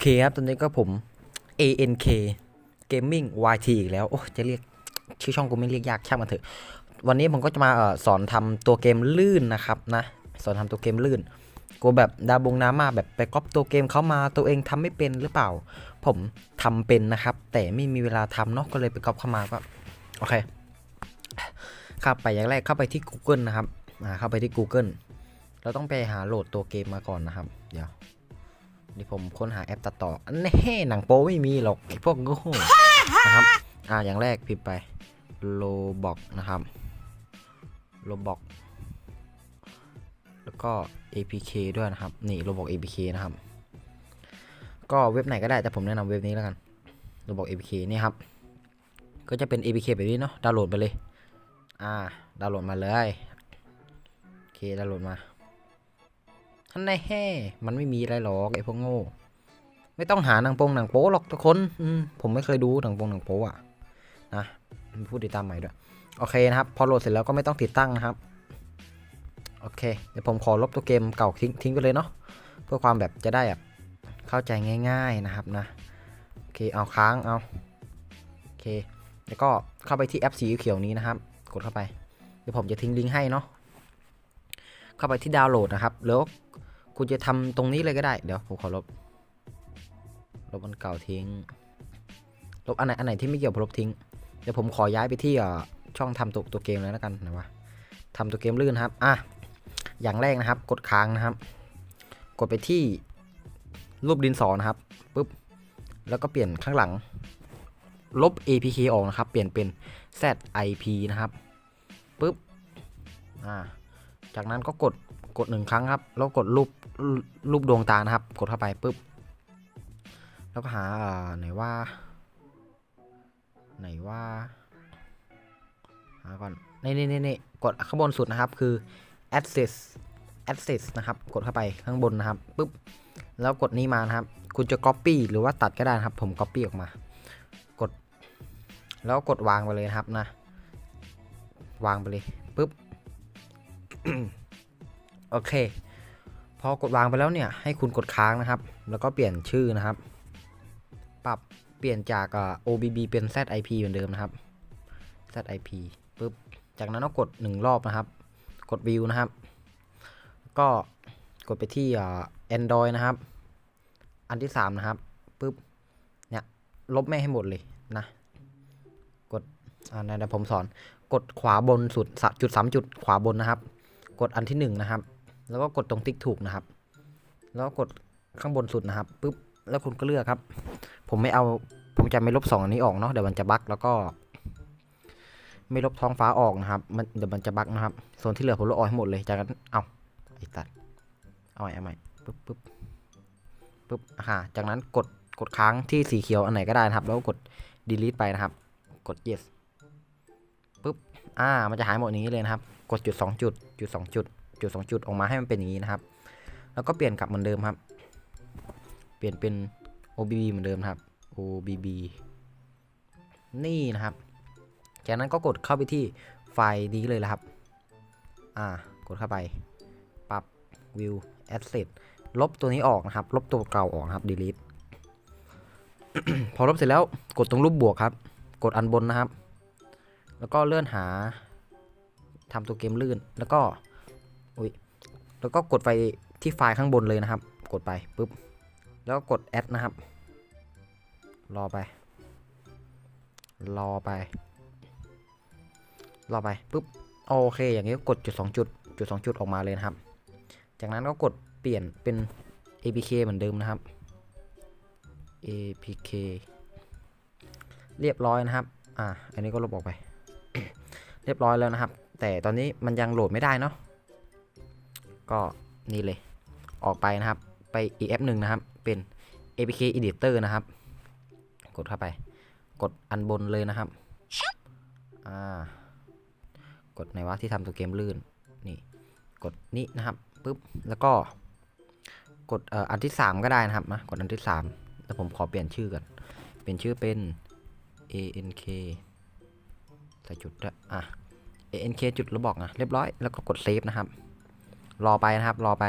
เคครับ ตอนนี้ก็ผม ANK Gaming YT อีกแล้ว โอ้จะเรียก ชื่อช่องกูไม่เรียกยากช่างมันเถอะ วันนี้ผมก็จะมาอสอนทำตัวเกมลื่นนะครับนะ สอนทำตัวเกมลื่น กูแบบดาบงน้ำมาแบบไปก๊อปตัวเกมเขามาตัวเองทำไม่เป็นหรือเปล่า ผมทำเป็นนะครับ แต่ไม่มีเวลาทำเนาะก็เลยไปก๊อปเข้ามาก็โอเคครับไปอย่างแรกเข้าไปที่ Google นะครับอ่าเข้าไปที่ Google เราต้องไปหาโหลดตัวเกมมาก่อนนะครับ เดี๋ยว เดี๋ยวผมค้นหาแอปตัดต่ออันนี้หนังโป๊ไม่มีหรอกไอ้พวกโง่นะครับอ่าอย่างแรกพิมพ์ไปโลบอกนะครับโลบอกแล้วก็ APK ด้วยนะครับ นี่โลบอก APK นะครับ ก็เว็บไหนก็ได้แต่ผมแนะนำเว็บนี้แล้วกันโลบอก APK นี่ครับ ก็จะเป็น APK แบบนี้เนาะดาวน์โหลดไปเลย อ่าดาวน์โหลดมาเลยโอเคดาวน์โหลดมา ท่านในแห่มันไม่มีอะไรหรอกไอพวกโง่ ไม่ต้องหาหนังโปงหนังโป๊หรอกทุกคนผมไม่เคยดูหนังโปงหนังโป๊อะนะพูดติดตามใหม่ด้วย โอเคนะครับ พอโหลดเสร็จแล้วก็ไม่ต้องติดตั้งนะครับ โอเค เดี๋ยวผมขอลบตัวเกมเก่าทิ้งทิ้งไปเลยเนาะ เพื่อความแบบจะได้แบบเข้าใจง่าย ๆนะครับนะ โอเค เอาค้างเอา โอเค แล้วก็เข้าไปที่แอปสีเขียวนี้นะครับ กดเข้าไป เดี๋ยวผมจะทิ้งลิงก์ให้เนาะ เข้าไปที่ดาวน์โหลดนะครับ แล้ว คุณจะทำตรงนี้เลยก็ได้ เดี๋ยวผมขอลบ ลบอันเก่าทิ้ง ลบอันไหนอันไหนที่ไม่เกี่ยวผมลบทิ้ง เดี๋ยวผมขอย้ายไปที่อ่อช่องทำตัวตัวเกมเลยแล้วกันนะวะทำตัวเกมลื่นครับ อะ อย่างแรกนะครับ กดค้างนะครับ กดไปที่รูปดินสอนะครับปุ๊บ แล้วก็เปลี่ยนข้างหลัง ลบ APK ออกนะครับ เปลี่ยนเป็น ZIP นะครับปุ๊บ อ่า จากนั้นก็กดกดหนึ่งครั้งครับ แล้วกดรูป รูปดวงตานะครับ กดเข้าไปปุ๊บ แล้วก็หาไหนว่า ไหนว่า หาก่อน นี่นี่นี่กดข้างบนสุดนะครับ คือ access access นะครับ กดเข้าไปข้างบนนะครับปุ๊บ แล้วกดนี้มานะครับ คุณจะ copy หรือว่าตัดก็ได้นะครับ ผม copy ออกมา กด แล้วกดวางไปเลยนะครับนะ วางไปเลยปุ๊บ โอเค อกดวางไปแล้วเนี่ยให้คุณกดค้างนะครับ แล้วก็เปลี่ยนชื่อนะครับ ปรับเปลี่ยนจาก OBB เป็น ZIP เหมือนเดิมนะครับ ZIP ปุ๊บจากนั้นก็กด 1 รอบนะครับ กดวิวนะครับ ก็กดไปที่ Android นะครับ อันที่ 3 นะครับปุ๊บเนี่ยลบแม่ให้หมดเลยนะกดอ่าเดี๋ยวผมสอนกดขวาบนสุดจุดสามจุดขวาบนนะครับ กดอันที่ 1 นะครับ แล้วก็กดตรงติ๊กถูกนะครับ แล้วก็กดข้างบนสุดนะครับปุ๊บแล้วคุณก็เลือกครับ ผมไม่เอาผมจะไม่ลบ2อันนี้ออกเนาะเดี๋ยวมันจะบั๊กแล้วก็ ไม่ลบท้องฟ้าออกนะครับ มันเดี๋ยวมันจะบั๊กนะครับส่วนที่เหลือผมลบออกให้หมดเลยจากนั้นเอาไอ้ตัดเอาใหม่เอาใหม่ปุ๊บปุ๊บปุ๊บอ่าจากนั้นกดกดค้างที่สีเขียวอันไหนก็ได้นะครับ แล้วกด delete ไปนะครับ กด yes ปุ๊บอ่ามันจะหายหมดนี้เลยนะครับ กดจุด 2 จุดจุด 2 จุด จุด2จุดออกมาให้มันเป็นอย่างนี้นะครับ แล้วก็เปลี่ยนกลับเหมือนเดิมครับ เปลี่ยนเป็น OBB เหมือนเดิมครับ OBB นี่นะครับ จากนั้นก็กดเข้าไปที่ไฟล์นี้เลยละครับ อ่า กดเข้าไป ปรับ View Asset ลบตัวนี้ออกนะครับ ลบตัวเก่าออกครับ delete พอลบเสร็จแล้วกดตรงรูปบวกครับ กดอันบนนะครับ แล้วก็เลื่อนหาทำตัวเกมลื่น แล้วก็ แล้วก็กดไปที่ไฟล์ข้างบนเลยนะครับ กดไปปุ๊บ แล้วก็กด add นะครับ รอไป รอไป รอไปปุ๊บ โอเค อย่างนี้ก็กดจุด2จุด จุด2จุดออกมาเลยนะครับ จากนั้นก็กดเปลี่ยนเป็น APK เหมือนเดิมนะครับ APK เรียบร้อยนะครับ อ่า อันนี้ก็ลบออกไป เรียบร้อยแล้วนะครับ แต่ตอนนี้มันยังโหลดไม่ได้เนาะ ก็นี่เลยออกไปนะครับไปอีกแอปหนึ่งนะครับ เป็น APK Editor นะครับ กดเข้าไป กดอันบนเลยนะครับอ่ากดไหนวะที่ทำตัวเกมลื่นนี่กดนี่นะครับปุ๊บแล้วก็ กดเอ่ออันที่ 3 ก็ได้นะครับนะกดอันที่ 3 แล้วผมขอเปลี่ยนชื่อก่อนเปลี่ยนชื่อเป็น ANK ใส่จุดด้วยอะ ANK จุดแล้วบอกนะเรียบร้อยแล้วก็กดเซฟนะครับ รอไปนะครับ รอไป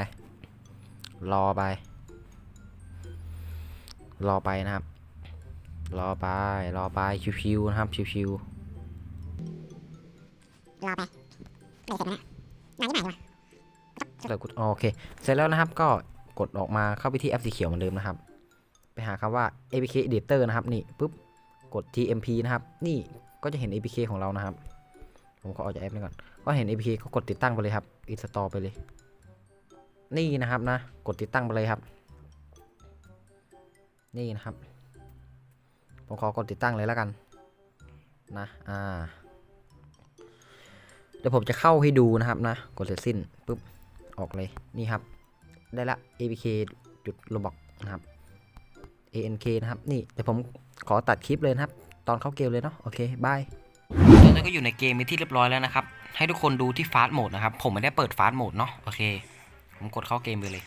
รอไป รอไปนะครับ รอไป รอไป ชิวๆนะครับ ชิวรอไปไม่เสร็จนะนานที่ไหนวะๆแล้วกดอ๋อโอเค เสร็จแล้วนะครับ ก็กดออกมาเข้าไปที่แอปสีเขียวเหมือนเดิมนะครับ ไปหาคำว่า APK Editor นะครับ นี่ปุ๊บ กด TMP นะครับ นี่ก็จะเห็น APK ของเรานะครับ ผมขอออกจากแอปนี้ก่อน ก็เห็น APK ก็กดติดตั้งไปเลยครับ install ไปเลย นี่นะครับนะ กดติดตั้งไปเลยครับ นี่นะครับ ผมขอกดติดตั้งเลยแล้วกัน นะ อ่า เดี๋ยวผมจะเข้าให้ดูนะครับนะ กดเสร็จสิ้นปุ๊บ ออกเลย นี่ครับ ได้ละ apk จุดระบอกนะครับ ank นะครับ นี่เดี๋ยวผมขอตัดคลิปเลยนะครับ ตอนเข้าเกมเลยเนาะ โอเค บาย ตอนนี้ก็อยู่ในเกมเป็นที่เรียบร้อยแล้วนะครับ ให้ทุกคนดูที่ฟาสต์โหมดนะครับ ผมไม่ได้เปิดฟาสต์โหมดเนาะ โอเค ผมกดเข้าเกมไปเลย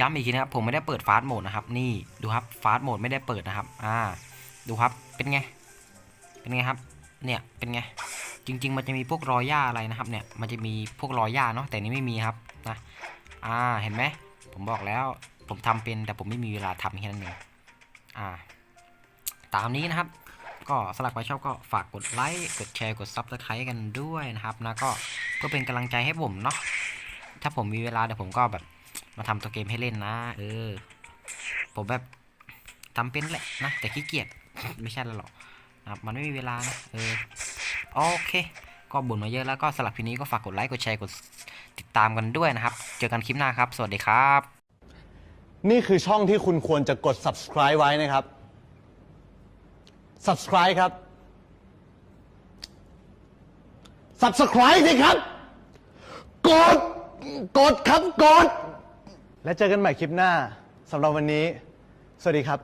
ย้ำอีกทีนะครับ ผมไม่ได้เปิดฟาสต์โหมดนะครับ นี่ดูครับ ฟาสต์โหมดไม่ได้เปิดนะครับ อ่า ดูครับ เป็นไง เป็นไงครับ เนี่ย เป็นไง จริง ๆ มันจะมีพวกรอยหญ้าอะไรนะครับ เนี่ย มันจะมีพวกรอยหญ้าเนาะ แต่นี้ไม่มีครับ นะ อ่า เห็นไหม ผมบอกแล้ว ผมทำเป็น แต่ผมไม่มีเวลาทำแค่นั้นเอง อ่า ตามนี้นะครับ ก็สำหรับใครชอบก็ฝากกดไลค์กดแชร์กดซับสไครต์กันด้วยนะครับนะก็เพื่อเป็นกำลังใจให้ผมเนาะถ้าผมมีเวลาเดี๋ยวผมก็แบบมาทำตัวเกมให้เล่นนะเออผมแบบทำเป็นแหละนะแต่ขี้เกียจไม่ใช่แล้วหรอกนะครับมันไม่มีเวลานะเออโอเค ก็บ่นมาเยอะแล้วก็สำหรับคลิปนี้ก็ฝากกดไลค์กดแชร์กดติดตามกันด้วยนะครับ เจอกันคลิปหน้าครับ สวัสดีครับ นี่คือช่องที่คุณควรจะกด subscribe ไว้นะครับ subscribe ครับ subscribe สิครับ กด กดครับ กด และเจอกันใหม่คลิปหน้าสำหรับวันนี้ สวัสดีครับ